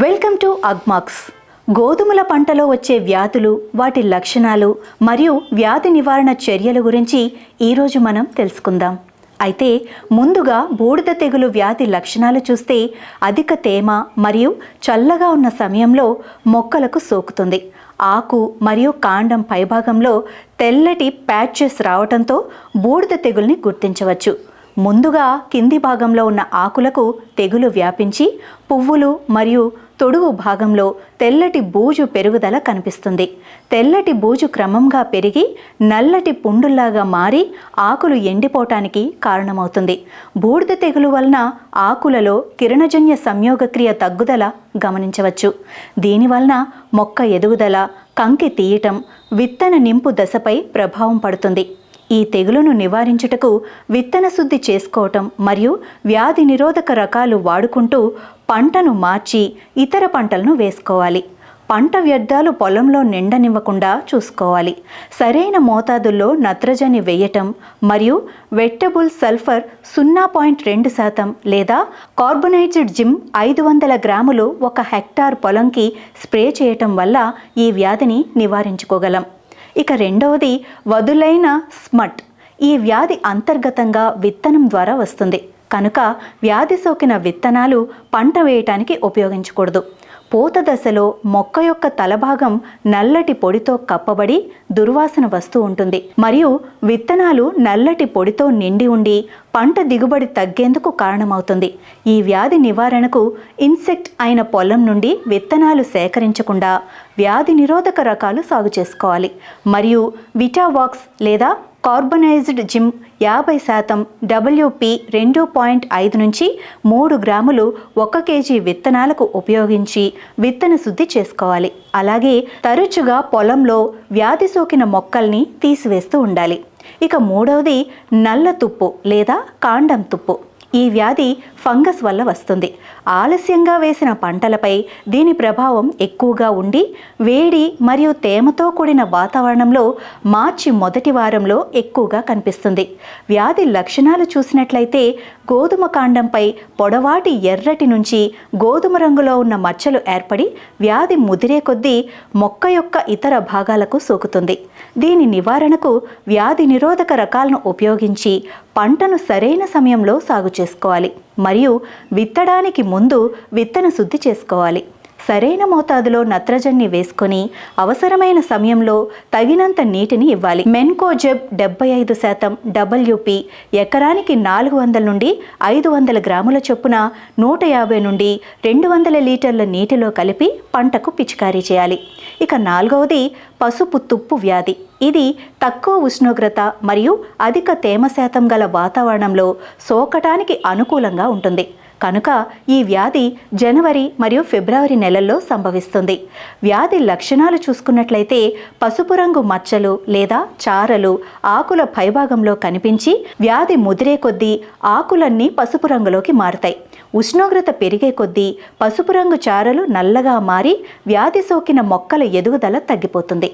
Welcome to Agmax. గోధుమల పంటలో వచ్చే వ్యాధులు వాటి లక్షణాలు మరియు వ్యాధి నివారణ చర్యల గురించి ఈరోజు మనం తెలుసుకుందాం. అయితే ముందుగా బూడిద తెగులు వ్యాధి లక్షణాలు చూస్తే అధిక తేమ మరియు చల్లగా ఉన్న సమయంలో మొక్కలకు సోకుతుంది. ఆకు మరియు కాండం పైభాగంలో తెల్లటి ప్యాచెస్ రావటంతో బూడిద తెగుల్ని గుర్తించవచ్చు. ముందుగా కింది భాగంలో ఉన్న ఆకులకు తెగులు వ్యాపించి పువ్వులు మరియు తొడుగు భాగంలో తెల్లటి బూజు పెరుగుదల కనిపిస్తుంది. తెల్లటి బూజు క్రమంగా పెరిగి నల్లటి పుండుల్లాగా మారి ఆకులు ఎండిపోవటానికి కారణమవుతుంది. బూడిద తెగులు వలన ఆకులలో కిరణజన్య సంయోగక్రియ తగ్గుదల గమనించవచ్చు. దీనివలన మొక్క ఎదుగుదల కంకి తీయటం విత్తన నింపు దశపై ప్రభావం పడుతుంది. ఈ తెగులును నివారించుటకు విత్తన శుద్ధి చేసుకోవటం మరియు వ్యాధి నిరోధక రకాలు వాడుకుంటూ పంటను మార్చి ఇతర పంటలను వేసుకోవాలి. పంట వ్యర్థాలు పొలంలో నిండనివ్వకుండా చూసుకోవాలి. సరైన మోతాదుల్లో నత్రజని వేయటం మరియు వెట్టబుల్ సల్ఫర్ సున్నా పాయింట్ రెండు శాతం లేదా కార్బొనైజ్డ్ జిమ్ ఐదు వందల గ్రాములు ఒక హెక్టార్ పొలంకి స్ప్రే చేయటం వల్ల ఈ వ్యాధిని నివారించుకోగలం. ఇక రెండవది వదులైన స్మట్. ఈ వ్యాధి అంతర్గతంగా విత్తనం ద్వారా వస్తుంది. కనుక వ్యాధి సోకిన విత్తనాలు పంట వేయటానికి ఉపయోగించకూడదు. పూత దశలో మొక్క యొక్క తలభాగం నల్లటి పొడితో కప్పబడి దుర్వాసన వస్తూ ఉంటుంది. మరియు విత్తనాలు నల్లటి పొడితో నిండి ఉండి పంట దిగుబడి తగ్గేందుకు కారణమవుతుంది. ఈ వ్యాధి నివారణకు ఇన్సెక్ట్ అయిన పొలం నుండి విత్తనాలు సేకరించకుండా వ్యాధి నిరోధక రకాలు సాగు చేసుకోవాలి. మరియు విటావాక్స్ లేదా కార్బనైజ్డ్ జిమ్ యాభై శాతం డబ్ల్యూపి రెండు పాయింట్ ఐదు నుంచి మూడు గ్రాములు ఒక కేజీ విత్తనాలకు ఉపయోగించి విత్తన శుద్ధి చేసుకోవాలి. అలాగే తరచుగా పొలంలో వ్యాధి సోకిన మొక్కల్ని తీసివేస్తూ ఉండాలి. ఇక మూడవది నల్ల తుప్పు లేదా కాండం తుప్పు. ఈ వ్యాధి ఫంగస్ వల్ల వస్తుంది. ఆలస్యంగా వేసిన పంటలపై దీని ప్రభావం ఎక్కువగా ఉండి వేడి మరియు తేమతో కూడిన వాతావరణంలో మార్చి మొదటి వారంలో ఎక్కువగా కనిపిస్తుంది. వ్యాధి లక్షణాలు చూసినట్లయితే గోధుమ కాండంపై పొడవాటి ఎర్రటి నుంచి గోధుమ రంగులో ఉన్న మచ్చలు ఏర్పడి వ్యాధి ముదిరే కొద్దీ మొక్క యొక్క ఇతర భాగాలకు సోకుతుంది. దీని నివారణకు వ్యాధి నిరోధక రకాలను ఉపయోగించి పంటను సరైన సమయంలో సాగు చేసుకోవాలి మరియు విత్తడానికి ముందు విత్తన శుద్ధి చేసుకోవాలి. సరైన మోతాదులో నత్రజన్ని వేసుకొని అవసరమైన సమయంలో తగినంత నీటిని ఇవ్వాలి. మెన్కోజెబ్ డెబ్బై ఐదు శాతం డబ్ల్యూపి ఎకరానికి నాలుగు వందల నుండి ఐదు వందల గ్రాముల చొప్పున నూట యాభై నుండి రెండు వందల లీటర్ల నీటిలో కలిపి పంటకు పిచికారీ చేయాలి. ఇక నాలుగవది పసుపు తుప్పు వ్యాధి. ఇది తక్కువ ఉష్ణోగ్రత మరియు అధిక తేమ శాతం గల వాతావరణంలో సోకటానికి అనుకూలంగా ఉంటుంది. కనుక ఈ వ్యాధి జనవరి మరియు ఫిబ్రవరి నెలల్లో సంభవిస్తుంది. వ్యాధి లక్షణాలు చూసుకున్నట్లయితే పసుపు రంగు మచ్చలు లేదా చారలు ఆకుల పైభాగంలో కనిపించి వ్యాధి ముదిరే కొద్దీ ఆకులన్నీ పసుపు రంగులోకి మారుతాయి. ఉష్ణోగ్రత పెరిగే కొద్దీ పసుపు రంగు చారలు నల్లగా మారి వ్యాధి సోకిన మొక్కల ఎదుగుదల తగ్గిపోతుంది.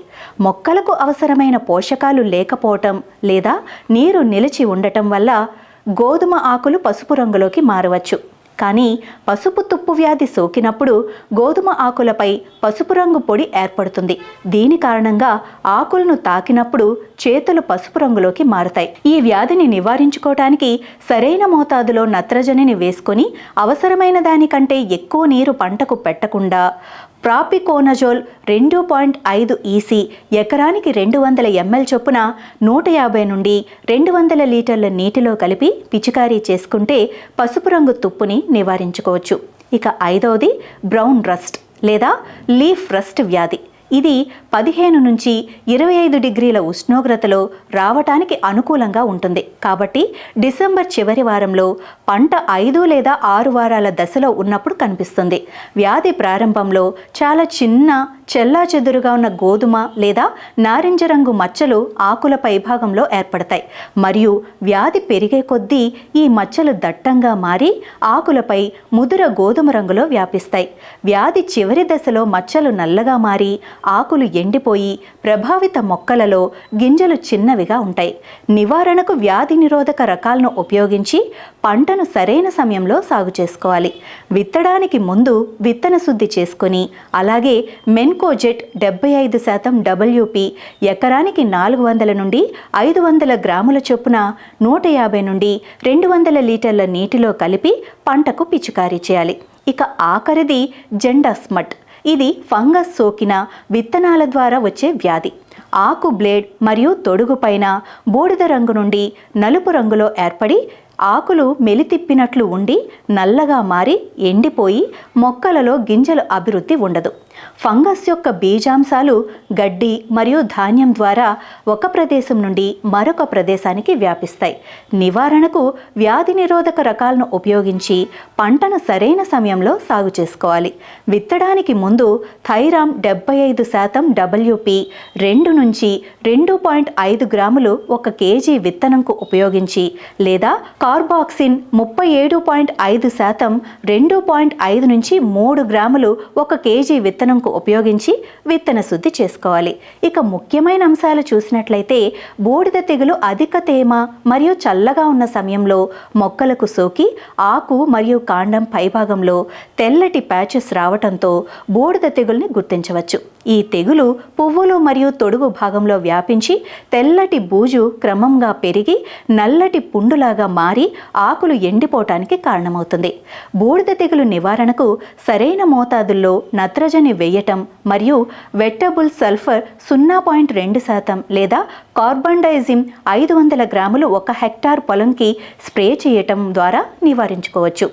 మొక్కలకు అవసరమైన పోషకాలు లేకపోవటం లేదా నీరు నిలిచి ఉండటం వల్ల గోధుమ ఆకులు పసుపు రంగులోకి మారవచ్చు. కానీ పసుపు తుప్పు వ్యాధి సోకినప్పుడు గోధుమ ఆకులపై పసుపు రంగు పొడి ఏర్పడుతుంది. దీని కారణంగా ఆకులను తాకినప్పుడు చేతులు పసుపు రంగులోకి మారుతాయి. ఈ వ్యాధిని నివారించుకోవటానికి సరైన మోతాదులో నత్రజనిని వేసుకొని అవసరమైన దానికంటే ఎక్కువ నీరు పంటకు పెట్టకుండా ప్రాపికోనజోల్ రెండు పాయింట్ ఐదు ఈసీ ఎకరానికి రెండు వందల ఎంఎల్ చొప్పున నూట యాభై నుండి రెండు వందల లీటర్ల నీటిలో కలిపి పిచికారీ చేసుకుంటే పసుపు రంగు తుప్పుని నివారించుకోవచ్చు. ఇక ఐదవది బ్రౌన్ రస్ట్ లేదా లీఫ్ రస్ట్ వ్యాధి. ఇది పదిహేను నుంచి ఇరవై ఐదు డిగ్రీల ఉష్ణోగ్రతలో రావటానికి అనుకూలంగా ఉంటుంది. కాబట్టి డిసెంబర్ చివరి వారంలో పంట ఐదు లేదా ఆరు వారాల దశలో ఉన్నప్పుడు కనిపిస్తుంది. వ్యాధి ప్రారంభంలో చాలా చిన్న చెల్లా చెదురుగా ఉన్న గోధుమ లేదా నారింజ రంగు మచ్చలు ఆకుల పైభాగంలో ఏర్పడతాయి. మరియు వ్యాధి పెరిగే కొద్దీ ఈ మచ్చలు దట్టంగా మారి ఆకులపై ముదుర గోధుమ రంగులో వ్యాపిస్తాయి. వ్యాధి చివరి దశలో మచ్చలు నల్లగా మారి ఆకులు ఎండిపోయి ప్రభావిత మొక్కలలో గింజలు చిన్నవిగా ఉంటాయి. నివారణకు వ్యాధి నిరోధక రకాలను ఉపయోగించి పంటను సరైన సమయంలో సాగు చేసుకోవాలి. విత్తడానికి ముందు విత్తన శుద్ధి చేసుకొని అలాగే మెన్కోజెట్ డెబ్బై ఐదు శాతం డబ్ల్యూపి ఎకరానికి నాలుగు వందల నుండి ఐదు వందల గ్రాముల చొప్పున నూట యాభై నుండి రెండు వందల లీటర్ల నీటిలో కలిపి పంటకు పిచికారీ చేయాలి. ఇక ఆఖరిది జెండా స్మట్ ఇది ఫంగస్ సోకిన విత్తనాల ద్వారా వచ్చే వ్యాధి. ఆకు బ్లేడ్ మరియు తొడుగు పైన బూడిద రంగు నుండి నలుపు రంగులో ఏర్పడి ఆకులు మెలితిప్పినట్లు ఉండి నల్లగా మారి ఎండిపోయి మొక్కలలో గింజలు అభివృద్ధి ఉండదు. ఫంగస్ యొక్క బీజాంశాలు గడ్డి మరియు ధాన్యం ద్వారా ఒక ప్రదేశం నుండి మరొక ప్రదేశానికి వ్యాపిస్తాయి. నివారణకు వ్యాధి నిరోధక రకాలను ఉపయోగించి పంటను సరైన సమయంలో సాగు చేసుకోవాలి. విత్తడానికి ముందు థైరామ్ డెబ్బై ఐదు శాతం డబ్ల్యూపి రెండు నుంచి రెండు పాయింట్ ఐదు గ్రాములు ఒక కేజీ విత్తనంకు ఉపయోగించి లేదా కార్బాక్సిన్ ముప్పై ఏడు పాయింట్ ఐదు శాతం రెండు పాయింట్ ఐదు నుంచి మూడు గ్రాములు ఒక కేజీ విత్తనంకు ఉపయోగించి విత్తన శుద్ధి చేసుకోవాలి. ఇక ముఖ్యమైన అంశాలు చూసినట్లయితే బూడిద తెగులు అధిక తేమ మరియు చల్లగా ఉన్న సమయంలో మొక్కలకు సోకి ఆకు మరియు కాండం పైభాగంలో తెల్లటి ప్యాచెస్ రావటంతో బూడిద తెగుల్ని గుర్తించవచ్చు. ఈ తెగులు పువ్వులు మరియు తొడుగు భాగంలో వ్యాపించి తెల్లటి బూజు క్రమంగా పెరిగి నల్లటి పుండులాగా మారి ఆకులు ఎండిపోవటానికి కారణమవుతుంది. బూడిద తెగులు నివారణకు సరైన మోతాదుల్లో నత్రజని వేయటం మరియు వెట్టబుల్ సల్ఫర్ సున్నా పాయింట్ రెండు శాతం లేదా కార్బన్ డైజిమ్ ఐదు వందల గ్రాములు ఒక హెక్టార్ పొలంకి స్ప్రే చేయటం ద్వారా నివారించుకోవచ్చు.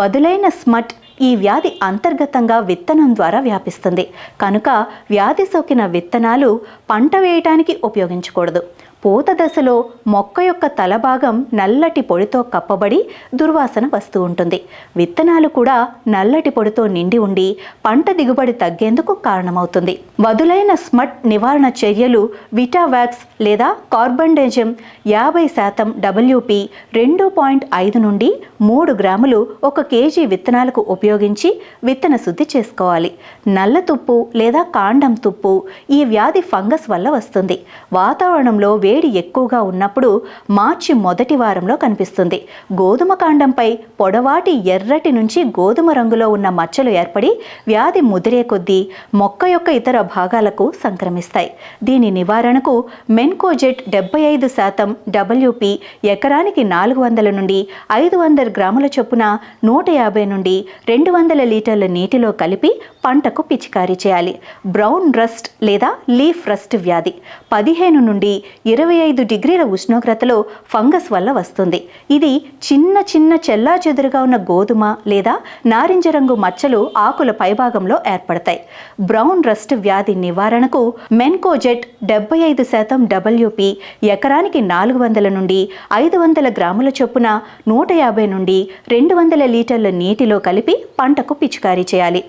వదులైన స్మట్ ఈ వ్యాధి అంతర్గతంగా విత్తనం ద్వారా వ్యాపిస్తుంది. కనుక వ్యాధి సోకిన విత్తనాలు పంట వేయటానికి ఉపయోగించకూడదు. పూత దశలో మొక్క యొక్క తలభాగం నల్లటి పొడితో కప్పబడి దుర్వాసన వస్తూ ఉంటుంది. విత్తనాలు కూడా నల్లటి పొడితో నిండి ఉండి పంట దిగుబడి తగ్గేందుకు కారణమవుతుంది. వదులైన స్మట్ నివారణ చర్యలు విటావాక్స్ లేదా కార్బండేజం యాభై శాతం డబ్ల్యూపి రెండు పాయింట్ ఐదు నుండి మూడు గ్రాములు ఒక కేజీ విత్తనాలకు ఉపయోగించి విత్తన శుద్ధి చేసుకోవాలి. నల్ల తుప్పు లేదా కాండం తుప్పు ఈ వ్యాధి ఫంగస్ వల్ల వస్తుంది. వాతావరణంలో వేడి ఎక్కువగా ఉన్నప్పుడు మార్చి మొదటి వారంలో కనిపిస్తుంది. గోధుమ కాండంపై పొడవాటి ఎర్రటి నుంచి గోధుమ రంగులో ఉన్న మచ్చలు ఏర్పడి వ్యాధి ముదిరే కొద్దీ మొక్క యొక్క ఇతర భాగాలకు సంక్రమిస్తాయి. దీని నివారణకు మెన్కోజెట్ డెబ్బై ఐదు శాతం డబ్ల్యూపి ఎకరానికి నాలుగు వందల నుండి ఐదు వందల గ్రాముల చొప్పున నూట యాభై నుండి రెండు వందల లీటర్ల నీటిలో కలిపి పంటకు పిచికారీ చేయాలి. బ్రౌన్ రస్ట్ లేదా లీఫ్ రస్ట్ వ్యాధి పదిహేను నుండి ఇరవై ఐదు డిగ్రీల ఉష్ణోగ్రతలో ఫంగస్ వల్ల వస్తుంది. ఇది చిన్న చిన్న చెల్లా చెదురుగా ఉన్న గోధుమ లేదా నారింజ రంగు మచ్చలు ఆకుల పైభాగంలో ఏర్పడతాయి. బ్రౌన్ రస్ట్ వ్యాధి నివారణకు మెన్కోజెట్ డెబ్బై ఐదు శాతం డబ్ల్యూపి ఎకరానికి నాలుగు వందల నుండి ఐదు వందల గ్రాముల చొప్పున నూట యాభై నుండి రెండు వందల లీటర్ల నీటిలో కలిపి పంటకు పిచికారీ చేయాలి.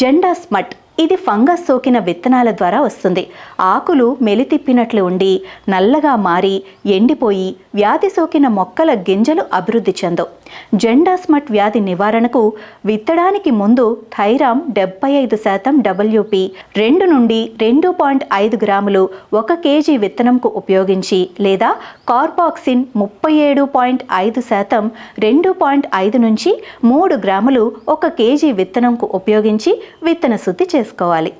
జెండా స్మట్ ఇది ఫంగస్ సోకిన విత్తనాల ద్వారా వస్తుంది. ఆకులు మెలితిప్పినట్లు ఉండి నల్లగా మారి ఎండిపోయి వ్యాధి సోకిన మొక్కల గింజలు అభివృద్ధి చెందవు జెండాస్మట్ వ్యాధి నివారణకు విత్తడానికి ముందు థైరామ్ డెబ్బై ఐదు శాతం డబ్ల్యూపి రెండు నుండి రెండు పాయింట్ ఐదు గ్రాములు ఒక కేజీ విత్తనంకు ఉపయోగించి లేదా కార్బాక్సిన్ ముప్పై ఏడు పాయింట్ ఐదు శాతం రెండు పాయింట్ ఐదు నుంచి మూడు గ్రాములు ఒక కేజీ విత్తనంకు ఉపయోగించి విత్తన శుద్ధి చేసుకోవాలి